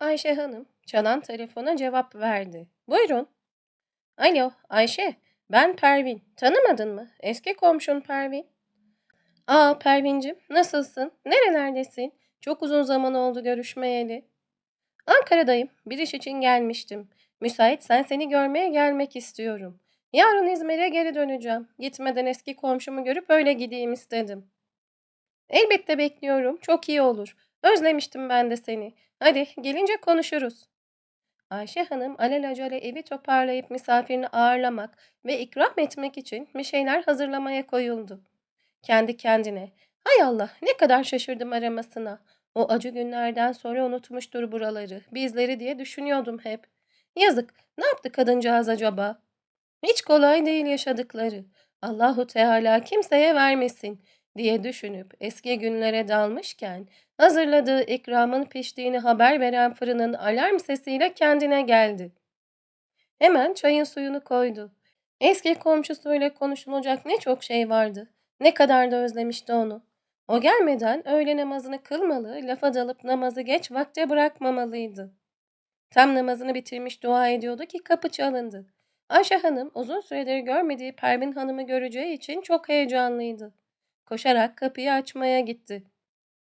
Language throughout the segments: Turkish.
Ayşe Hanım çalan telefona cevap verdi. Buyurun. Alo Ayşe, ben Pervin. Tanımadın mı? Eski komşun Pervin. Aa Pervincim, nasılsın? Nerelerdesin? Çok uzun zaman oldu görüşmeyeli. Ankara'dayım. Bir iş için gelmiştim. Müsaitsen seni görmeye gelmek istiyorum. Yarın İzmir'e geri döneceğim. Gitmeden eski komşumu görüp öyle gideyim istedim. Elbette bekliyorum. Çok iyi olur. Özlemiştim ben de seni. Hadi gelince konuşuruz. Ayşe Hanım alelacele evi toparlayıp misafirini ağırlamak ve ikram etmek için bir şeyler hazırlamaya koyuldu. Kendi kendine, hay Allah ne kadar şaşırdım aramasına. O acı günlerden sonra unutmuştur buraları, bizleri diye düşünüyordum hep. Yazık, ne yaptı kadıncağız acaba? Hiç kolay değil yaşadıkları. Allahu Teala kimseye vermesin diye düşünüp eski günlere dalmışken hazırladığı ikramın piştiğini haber veren fırının alarm sesiyle kendine geldi. Hemen çayın suyunu koydu. Eski komşusuyla konuşulacak ne çok şey vardı. Ne kadar da özlemişti onu. O gelmeden öğle namazını kılmalı, lafa dalıp namazı geç vakte bırakmamalıydı. Tam namazını bitirmiş dua ediyordu ki kapı çalındı. Ayşe Hanım uzun süredir görmediği Pervin Hanım'ı göreceği için çok heyecanlıydı. Koşarak kapıyı açmaya gitti.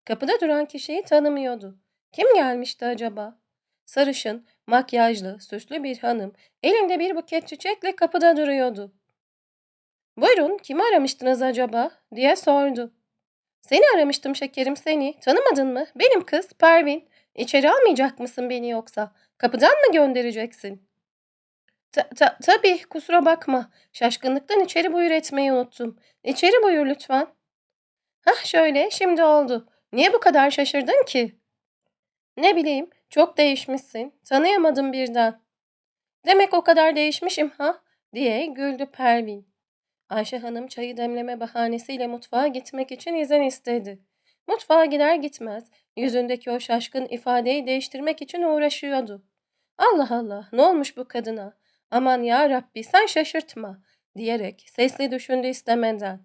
Kapıda duran kişiyi tanımıyordu. Kim gelmişti acaba? Sarışın, makyajlı, süslü bir hanım elinde bir buket çiçekle kapıda duruyordu. Buyurun, kimi aramıştınız acaba? diye sordu. Seni aramıştım şekerim seni. Tanımadın mı? Benim kız Pervin. İçeri almayacak mısın beni yoksa? Kapıdan mı göndereceksin? Ta- ta- tabii kusura bakma. Şaşkınlıktan içeri buyur etmeyi unuttum. İçeri buyur lütfen. Hah şöyle şimdi oldu. Niye bu kadar şaşırdın ki? Ne bileyim çok değişmişsin. Tanıyamadım birden. Demek o kadar değişmişim ha? diye güldü Pervin. Ayşe Hanım çayı demleme bahanesiyle mutfağa gitmek için izin istedi. Mutfağa gider gitmez yüzündeki o şaşkın ifadeyi değiştirmek için uğraşıyordu. Allah Allah ne olmuş bu kadına? Aman ya Rabbi sen şaşırtma diyerek sesli düşündü istemeden.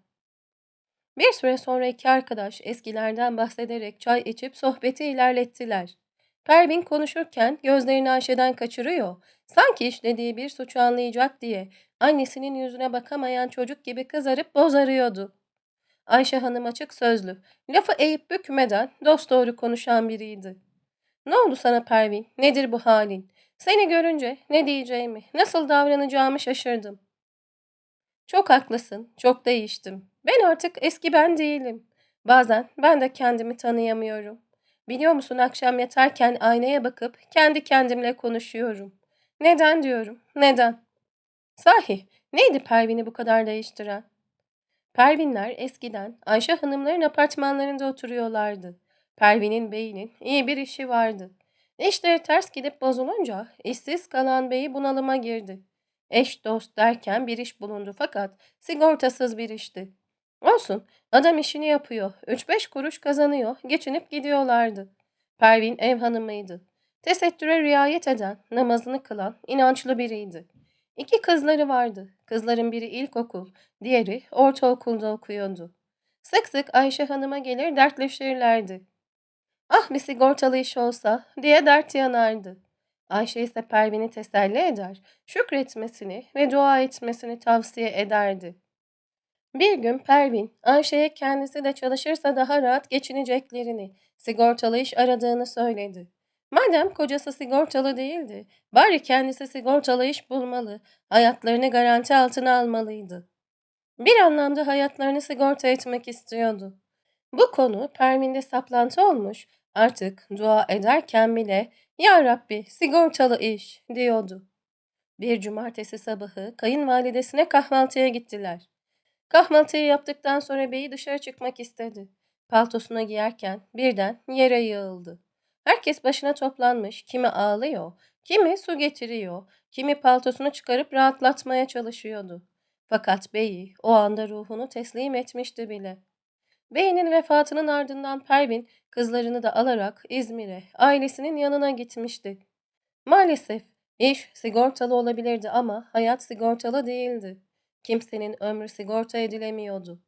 Bir süre sonra iki arkadaş eskilerden bahsederek çay içip sohbeti ilerlettiler. Pervin konuşurken gözlerini Ayşe'den kaçırıyor, sanki işlediği bir suçu anlayacak diye annesinin yüzüne bakamayan çocuk gibi kızarıp bozarıyordu. Ayşe Hanım açık sözlü, lafı eğip bükmeden dosdoğru konuşan biriydi. Ne oldu sana Pervin? Nedir bu halin? Seni görünce ne diyeceğimi, nasıl davranacağımı şaşırdım. Çok haklısın, çok değiştim. Ben artık eski ben değilim. Bazen ben de kendimi tanıyamıyorum. Biliyor musun akşam yatarken aynaya bakıp kendi kendimle konuşuyorum. Neden diyorum, neden? Sahi, neydi Pervin'i bu kadar değiştiren? Pervinler eskiden Ayşe hanımların apartmanlarında oturuyorlardı. Pervin'in beyinin iyi bir işi vardı. İşleri ters gidip bozulunca işsiz kalan beyi bunalıma girdi. Eş dost derken bir iş bulundu fakat sigortasız bir işti. Olsun, adam işini yapıyor, üç beş kuruş kazanıyor, geçinip gidiyorlardı. Pervin ev hanımıydı. Tesettüre riayet eden, namazını kılan, inançlı biriydi. İki kızları vardı. Kızların biri ilkokul, diğeri ortaokulda okuyordu. Sık sık Ayşe Hanım'a gelir dertleşirlerdi. Ah bir sigortalı iş olsa diye dert yanardı. Ayşe ise Pervin'i teselli eder, şükretmesini ve dua etmesini tavsiye ederdi. Bir gün Pervin, Ayşe'ye kendisi de çalışırsa daha rahat geçineceklerini, sigortalı iş aradığını söyledi. Madem kocası sigortalı değildi, bari kendisi sigortalı iş bulmalı, hayatlarını garanti altına almalıydı. Bir anlamda hayatlarını sigorta etmek istiyordu. Bu konu Pervin'de saplantı olmuş, artık dua ederken bile ''Ya Rabbi sigortalı iş'' diyordu. Bir cumartesi sabahı kayınvalidesine kahvaltıya gittiler. Kahvaltıyı yaptıktan sonra beyi dışarı çıkmak istedi. Paltosunu giyerken birden yere yığıldı. Herkes başına toplanmış, kimi ağlıyor, kimi su getiriyor, kimi paltosunu çıkarıp rahatlatmaya çalışıyordu. Fakat beyi o anda ruhunu teslim etmişti bile. Beyinin vefatının ardından Pervin kızlarını da alarak İzmir'e, ailesinin yanına gitmişti. Maalesef iş sigortalı olabilirdi ama hayat sigortalı değildi. Kimsenin ömrü sigorta edilemiyordu.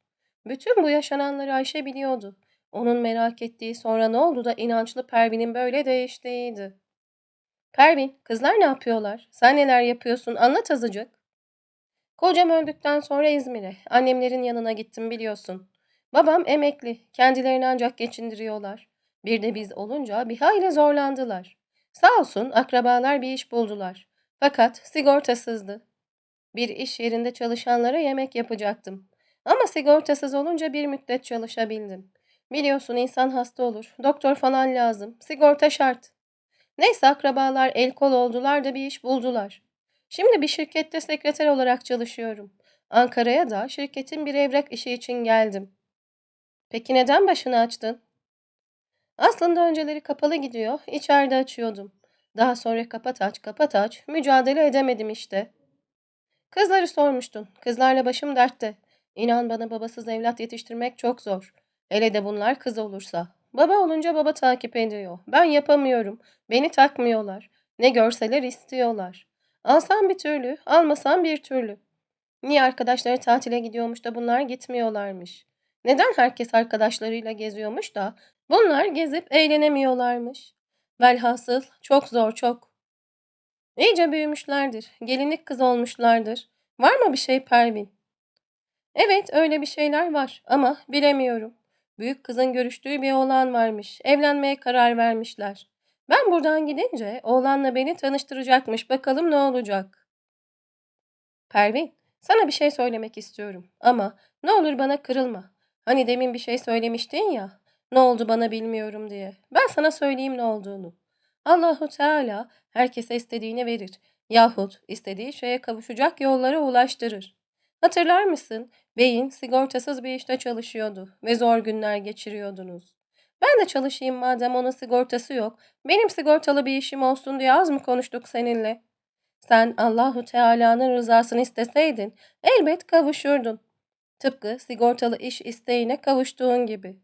Bütün bu yaşananları Ayşe biliyordu. Onun merak ettiği sonra ne oldu da inançlı Pervin'in böyle değiştiğiydi. Pervin, kızlar ne yapıyorlar? Sen neler yapıyorsun? Anlat azıcık. Kocam öldükten sonra İzmir'e, annemlerin yanına gittim biliyorsun. Babam emekli, kendilerini ancak geçindiriyorlar. Bir de biz olunca bir hayli zorlandılar. Sağ olsun akrabalar bir iş buldular. Fakat sigortasızdı. Bir iş yerinde çalışanlara yemek yapacaktım. Ama sigortasız olunca bir müddet çalışabildim. Biliyorsun insan hasta olur, doktor falan lazım, sigorta şart. Neyse akrabalar el kol oldular da bir iş buldular. Şimdi bir şirkette sekreter olarak çalışıyorum. Ankara'ya da şirketin bir evrak işi için geldim. Peki neden başını açtın? Aslında önceleri kapalı gidiyor, içeride açıyordum. Daha sonra kapat aç, kapat aç, mücadele edemedim işte. Kızları sormuştun. Kızlarla başım dertte. İnan bana babasız evlat yetiştirmek çok zor. Hele de bunlar kız olursa. Baba olunca baba takip ediyor. Ben yapamıyorum. Beni takmıyorlar. Ne görseler istiyorlar. Alsam bir türlü, almasam bir türlü. Niye arkadaşları tatile gidiyormuş da bunlar gitmiyorlarmış? Neden herkes arkadaşlarıyla geziyormuş da bunlar gezip eğlenemiyorlarmış? Velhasıl çok zor çok. İyice büyümüşlerdir. Gelinlik kız olmuşlardır. Var mı bir şey Pervin? Evet, öyle bir şeyler var ama bilemiyorum. Büyük kızın görüştüğü bir oğlan varmış. Evlenmeye karar vermişler. Ben buradan gidince oğlanla beni tanıştıracakmış. Bakalım ne olacak. Pervin, sana bir şey söylemek istiyorum. Ama ne olur bana kırılma. Hani demin bir şey söylemiştin ya. Ne oldu bana bilmiyorum diye. Ben sana söyleyeyim ne olduğunu. Allahu Teala herkese istediğini verir. Yahut istediği şeye kavuşacak yollara ulaştırır. Hatırlar mısın? Beyin sigortasız bir işte çalışıyordu ve zor günler geçiriyordunuz. Ben de çalışayım madem onun sigortası yok. Benim sigortalı bir işim olsun diye az mı konuştuk seninle? Sen Allahu Teala'nın rızasını isteseydin elbet kavuşurdun. Tıpkı sigortalı iş isteğine kavuştuğun gibi.